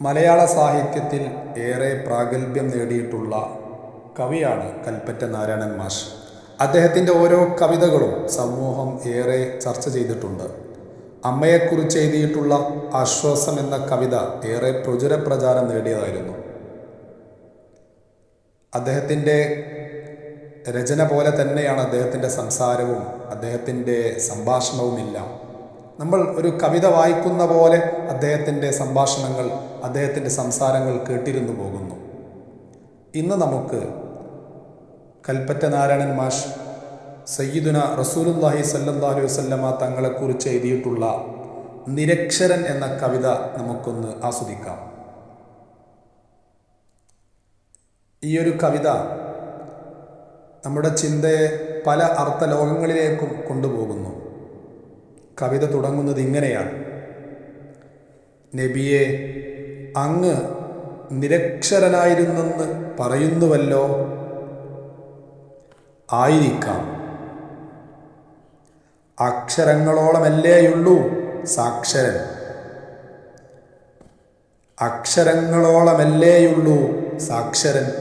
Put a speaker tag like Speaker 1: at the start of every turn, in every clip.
Speaker 1: മലയാള സാഹിത്യത്തിൽ ഏറെ പ്രാഗൽഭ്യം നേടിയിട്ടുള്ള കവിയാണ് കൽപ്പറ്റ നാരായണൻ മാഷ്. അദ്ദേഹത്തിന്റെ ഓരോ കവിതകളും സമൂഹം ഏറെ ചർച്ച ചെയ്തിട്ടുണ്ട്. അമ്മയെക്കുറിച്ച് എഴുതിയിട്ടുള്ള ആശ്വാസം എന്ന കവിത ഏറെ പ്രചുരപ്രചാരം നേടിയതായിരുന്നു. അദ്ദേഹത്തിന്റെ രചന പോലെ തന്നെയാണ് അദ്ദേഹത്തിന്റെ സംസാരവും അദ്ദേഹത്തിന്റെ സംഭാഷണവുമെല്ലാം നമ്മൾ ഒരു കവിത വായിക്കുന്ന പോലെ അദ്ദേഹത്തിന്റെ സംഭാഷണങ്ങൾ അദ്ദേഹത്തിന്റെ സംസാരങ്ങൾ കേട്ടിരുന്നു പോകുന്നു. ഇന്ന് നമുക്ക് കൽപ്പറ്റ നാരായണൻ മാഷ് സയ്യിദുന റസൂലുല്ലാഹി സല്ലാ അലൈഹി വസല്ലമ തങ്ങളെക്കുറിച്ച് എഴുതിയിട്ടുള്ള നിരക്ഷരൻ എന്ന കവിത നമുക്കൊന്ന് ആസ്വദിക്കാം. ഈ ഒരു കവിത നമ്മുടെ ചിന്തയെ പല അർത്ഥലോകങ്ങളിലേക്കും കൊണ്ടുപോകുന്നു. കവിത തുടങ്ങുന്നത് ഇങ്ങനെയാണ്. നബിയെ അങ്ങ് നിരക്ഷരനായിരുന്നെന്ന് പറയുന്നുവല്ലോ. ആയിരിക്കാം. അക്ഷരങ്ങളോളമല്ലേയുള്ളൂ സാക്ഷരൻ. അക്ഷരങ്ങളോളമല്ലേയുള്ളൂ സാക്ഷരൻ.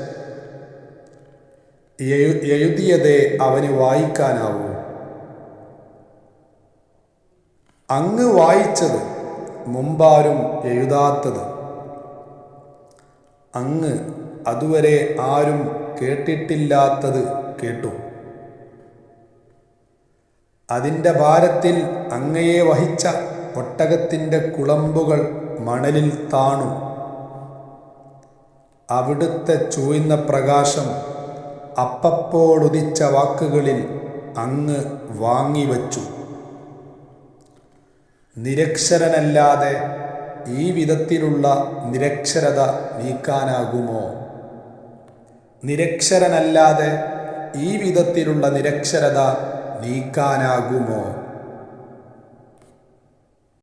Speaker 1: എഴു- എഴുതിയതേ അവന് വായിക്കാനാവൂ. അങ്ങ് വായിച്ചത് മുമ്പാരും എഴുതാത്തത്. അങ്ങ് അതുവരെ ആരും കേട്ടിട്ടില്ലാത്തത് കേട്ടു. അതിന്റെ ഭാരത്തിൽ അങ്ങയെ വഹിച്ച ഒട്ടകത്തിന്റെ കുളമ്പുകൾ മണലിൽ താണു. അവിടുത്തെ ചൂയുന്ന പ്രകാശം അപ്പപ്പോടുദിച്ച വാക്കുകളിൽ അങ്ങ് വാങ്ങിവച്ചു. നിരക്ഷരനല്ലാതെ ഈ വിധത്തിലുള്ള നിരക്ഷരത നീക്കാനാകുമോ? നിരക്ഷരനല്ലാതെ ഈ വിധത്തിലുള്ള നിരക്ഷരത നീക്കാനാകുമോ?